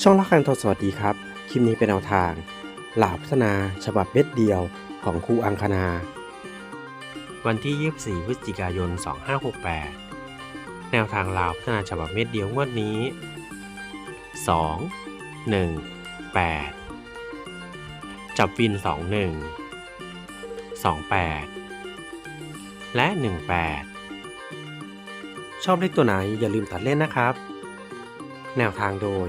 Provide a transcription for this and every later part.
ช่องละคังทอสวัสดีครับ คลิปนี้เป็นแนวทาง หลาพัฒนาฉบับเม็ดเดียวของครูอังคณา วันที่ 24 พฤศจิกายน 2568 แนวทางลาวพัฒนาฉบับเม็ดเดียวงวดนี้ 2 1 8 จับวิน 21 28 และ 18 ชอบเลขตัวไหนอย่าลืมตัดเล่นนะครับ แนวทางโดย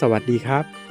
สวัสดีครับ